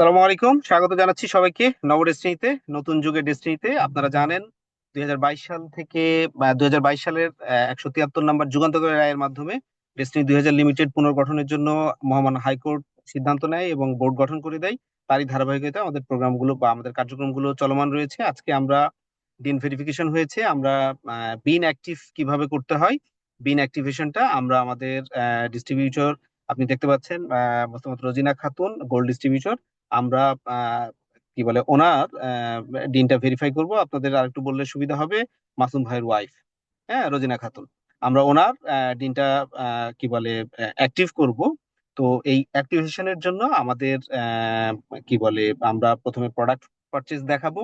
সালামু আলাইকুম। স্বাগত জানাচ্ছি সবাইকে নব ডেস্টিনিতে নতুন যুগের ডেস্টিনিতে আপনারা জানেন, দুই হাজার বাইশ সাল থেকে দুই সালের একশো তিয়াত্তর নম্বর যুগান্তকারী রায়ের মাধ্যমে ডেস্টিনি দুই লিমিটেড পুনর্গঠনের জন্য মহামান্য হাইকোর্ট সিদ্ধান্ত নেয় এবং বোর্ড গঠন করে দেয়। তারই ধারাবাহিকতা আমাদের প্রোগ্রামগুলো বা আমাদের কার্যক্রমগুলো চলমান রয়েছে। আজকে আমরা ডিন ভেরিফিকেশন হয়েছে। আমরা বিন অ্যাক্টিভ কীভাবে করতে হয়, বিন অ্যাক্টিভেশনটা আমরা আমাদের ডিস্ট্রিবিউটর, আপনি দেখতে পাচ্ছেন মোহাম্মদ রোজিনা খাতুন, গোল্ড ডিস্ট্রিবিউটর। আমরা কি বলে, ওনার ডিনটা ভেরিফাই করব। আপনাদের আর একটু বললে সুবিধা হবে। মাসুম ভাইয়ের ওয়াইফ হ্যাঁ রোজিনা খাতুন। আমরা ওনার ডিনটা কি বলে অ্যাক্টিভ করব। তো এই অ্যাক্টিভেশনের জন্য আমাদের কি বলে, আমরা প্রথমে প্রোডাক্ট পারচেজ দেখাবো।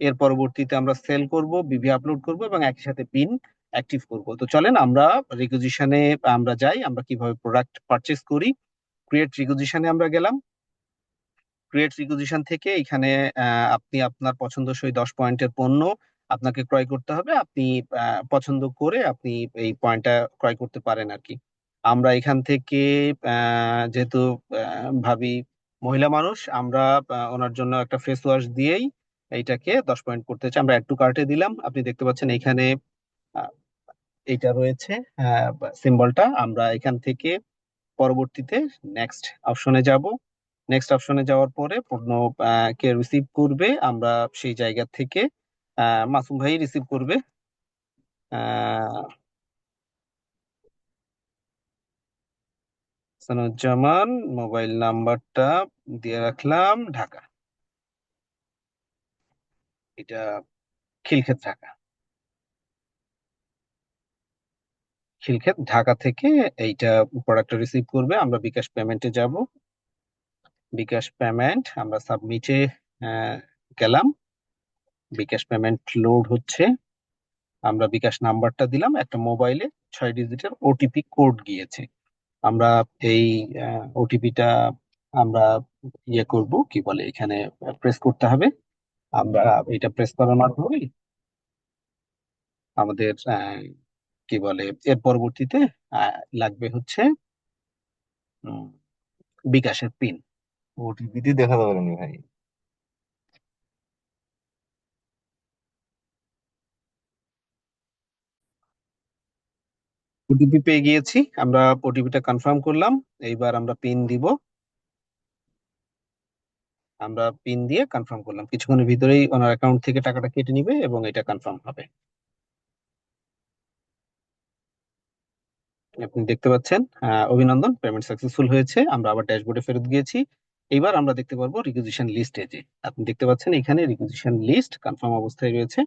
এর পরবর্তীতে আমরা সেল করব বিভি আপলোড করব এবং একই সাথে পিন অ্যাক্টিভ করব। তো চলেন আমরা রিকুজিশনে আমরা যাই, আমরা কীভাবে প্রোডাক্ট পারচেজ করি। ক্রিয়েট রিকুজিশনে আমরা গেলাম। ক্রিয়েট রিকুজিশন থেকে এখানে আপনি আপনার পছন্দসই দশ পয়েন্টের পণ্য আপনাকে ক্রয় করতে হবে। আপনি পছন্দ করে আপনি এই পয়েন্টটা ক্রয় করতে পারেন আর কি আমরা এখান থেকে যেহেতু ভাবি মহিলা মানুষ, আমরা ওনার জন্য একটা ফেস ওয়াশ দিয়েই এইটাকে দশ পয়েন্ট করতে চাই। আমরা একটু কার্টে দিলাম। আপনি দেখতে পাচ্ছেন এখানে এইটা রয়েছে সিম্বলটা আমরা এখান থেকে পরবর্তীতে নেক্সট অপশনে যাব। নেক্সট অপশনে যাওয়ার পরে পণ্য কে রিসিভ করবে, আমরা সেই জায়গা থেকে মাসুম ভাই রিসিভ করবে। সানুজ্জামান মোবাইল নাম্বারটা দিয়ে রাখলাম ঢাকা। এটা খিলক্ষেত ঢাকা। খিলক্ষেত ঢাকা থেকে এইটা প্রোডাক্টটা রিসিভ করবে, আমরা বিকাশ পেমেন্টে যাব। বিকাশ পেমেন্ট, আমরা সাবমিটে গেলাম। বিকাশ পেমেন্ট লোড হচ্ছে। আমরা বিকাশ নাম্বারটা দিলাম, একটা মোবাইলে ছয় ডিজিটের ওটিপি কোড গিয়েছে। আমরা এই ওটিপিটা আমরা ইয়ে করব, কি বলে এখানে প্রেস করতে হবে। আমরা এটা প্রেস করার মাধ্যমে আমাদের কি বলে, এর পরবর্তীতে লাগবে হচ্ছে বিকাশের পিন ওটিপিটি দেখাতে পারেনি ভাই। ওটিপি পেয়ে গিয়েছি, আমরা ওটিপিটা কনফার্ম করলাম, এইবার আমরা পিন দিব। আমরা পিন দিয়ে কনফার্ম করলাম, কিছুক্ষণের ভিতরেই ওনার অ্যাকাউন্ট থেকে টাকাটা কেটে নিবে এবং এটা কনফার্ম হবে। আপনি দেখতে পাচ্ছেন অভিনন্দন পেমেন্ট সাকসেসফুল হয়েছে, আমরা আবার ড্যাশবোর্ডে ফেরত গিয়েছি। এবার আমরা দেখতে পারব রিকুইজিশন লিস্টে যে, আপনি দেখতে পাচ্ছেন এখানে রিকুইজিশন লিস্ট কনফার্ম অবস্থায় রয়েছে।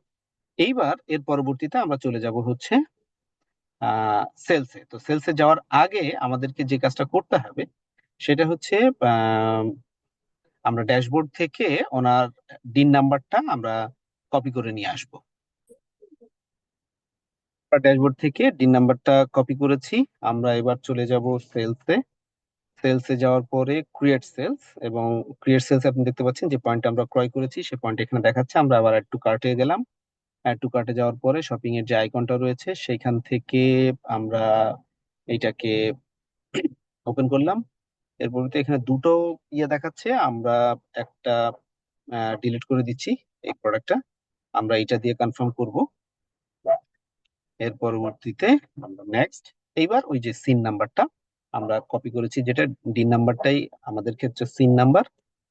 এইবার এর পরবর্তীতে আমরা চলে যাব হচ্ছে সেলসে তো সেলসে যাওয়ার আগে আমাদেরকে যে কাজটা করতে হবে, সেটা হচ্ছে আমরা ড্যাশবোর্ড থেকে ওনার ডিন নাম্বারটা আমরা কপি করে নিয়ে আসব। ড্যাশবোর্ড থেকে ডিন নাম্বারটা কপি করেছি। আমরা এবার চলে যাব সেলসে সেলসে যাওয়ার পরে ক্রিয়েট সেলস এবং ক্রিয়েট সেলস আপনি দেখতে পাচ্ছেন যে পয়েন্ট আমরা ক্রয় করেছি, সে পয়েন্ট এখানে দেখাচ্ছে। আমরা আবার একটু কার্টে গেলাম। টু কার্টে যাওয়ার পরে শপিং এর যে আইকনটা রয়েছে, সেখান থেকে আমরা এইটাকে ওপেন করলাম। এরপর এখানে দুটো ইয়ে দেখাচ্ছে। আমরা একটা ডিলিট করে দিচ্ছি এই প্রোডাক্টটা আমরা এটা দিয়ে কনফার্ম করব। এর পরবর্তীতে আমরা নেক্সট এইবার ওই যে সিন নাম্বারটা আমরা কপি করেছি, যেটা ডিন নাম্বারটাই আমাদের ক্ষেত্রে সিন নাম্বার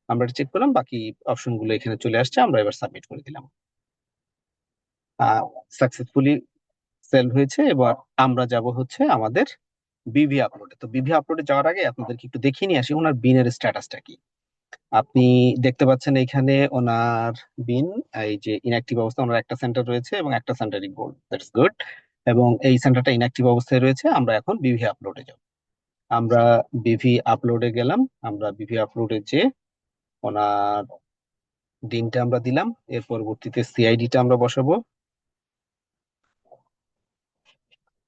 আমরা চেক করলাম, বাকি অপশনগুলো এখানে চলে আসছে, আমরা এবার সাবমিট করে দিলাম। সাকসেসফুলি সেল হয়েছে, এবার আমরা যাব হচ্ছে আমাদের বিভি আপলোডে তো বিভি আপলোডে যাওয়ার আগে আপনাদেরকে একটু দেখিয়ে নিয়ে আসি, ওনার বিনের স্ট্যাটাসটা কি? আপনি দেখতে পাচ্ছেন এখানে ওনার বিন এই যে ইনঅ্যাক্টিভ অবস্থা ওনার একটা সেন্টার রয়েছে এবং একটা সেন্টারই গোল্ড দ্যাটস গুড এবং এই সেন্টারটা ইনঅ্যাক্টিভ অবস্থায় রয়েছে, আমরা এখন বিভি আপলোডে যাব। আমরা বিভি আপলোডে গেলাম, আমরা বিভি আপলোডে যে ওনার দিনটা আমরা দিলাম, এর পরবর্তীতে সিআইডিটা আমরা বসাবো।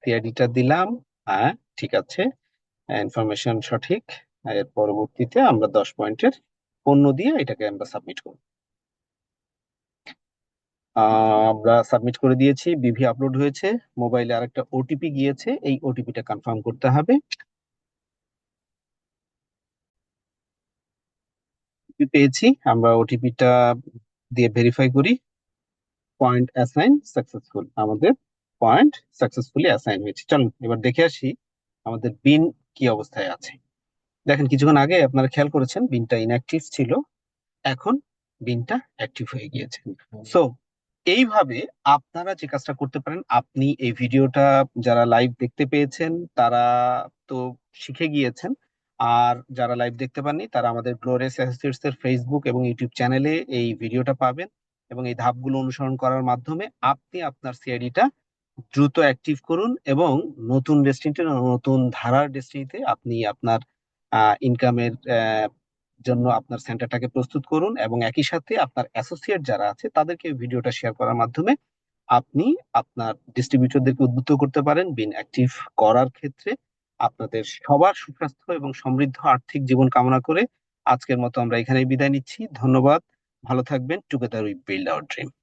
সিআইডিটা দিলাম হ্যাঁ ঠিক আছে ইনফরমেশন সঠিক, এর পরবর্তীতে আমরা দশ পয়েন্টের পণ্য দিয়ে এটাকে আমরা সাবমিট করব। আমরা সাবমিট করে দিয়েছি, বিভি আপলোড হয়েছে মোবাইলে আরেকটা ওটিপি গিয়েছে, এই ওটিপিটা কনফার্ম করতে হবে। ওটিপি পেয়েছি। আমরা ওটিপিটা দিয়ে ভেরিফাই করি। পয়েন্ট অ্যাসাইন সাকসেসফুল আমাদের পয়েন্ট সাকসেসফুলি অ্যাসাইন হয়েছে। চলুন, এবার দেখে আসি আমাদের বিন কি অবস্থায় আছে। দেখেন, কিছুক্ষণ আগে আপনারা খেয়াল করেছেন বিনটা ইনঅ্যাক্টিভ ছিল। এখন বিনটা অ্যাক্টিভ হয়ে গিয়েছে। সো এইভাবে আপনারা যে কাজটা করতে পারেন, আপনি এই ভিডিওটা যারা লাইভ দেখতে পেয়েছেন, তারা তো শিখে গিয়েছেন। আর যারা লাইভ দেখতে পাননি, তারা আমাদের গ্লোরিয়াস অ্যাসোসিয়েটস এর ফেসবুক এবং ইউটিউব চ্যানেলে এই ভিডিওটা পাবেন এবং এই ধাপগুলো অনুসরণ করার মাধ্যমে আপনি আপনার সিআইডিটা দ্রুত অ্যাক্টিভ করুন এবং নতুন ডেস্টিনিতে নতুন ধারার ডেস্টিনিতে আপনি আপনার ইনকামের জন্য আপনার সেন্টারটাকে প্রস্তুত করুন এবং একই সাথে আপনার অ্যাসোসিয়েট যারা আছে, তাদেরকে ভিডিওটা শেয়ার করার মাধ্যমে আপনি আপনার ডিস্ট্রিবিউটরদেরকে উদ্বুদ্ধ করতে পারেন বিন অ্যাক্টিভ করার ক্ষেত্রে। আপনাদের সবার সুস্বাস্থ্য এবং সমৃদ্ধ আর্থিক জীবন কামনা করে আজকের মতো আমরা এখানেই বিদায় নিচ্ছি। ধন্যবাদ। ভালো থাকবেন। Together we build our dream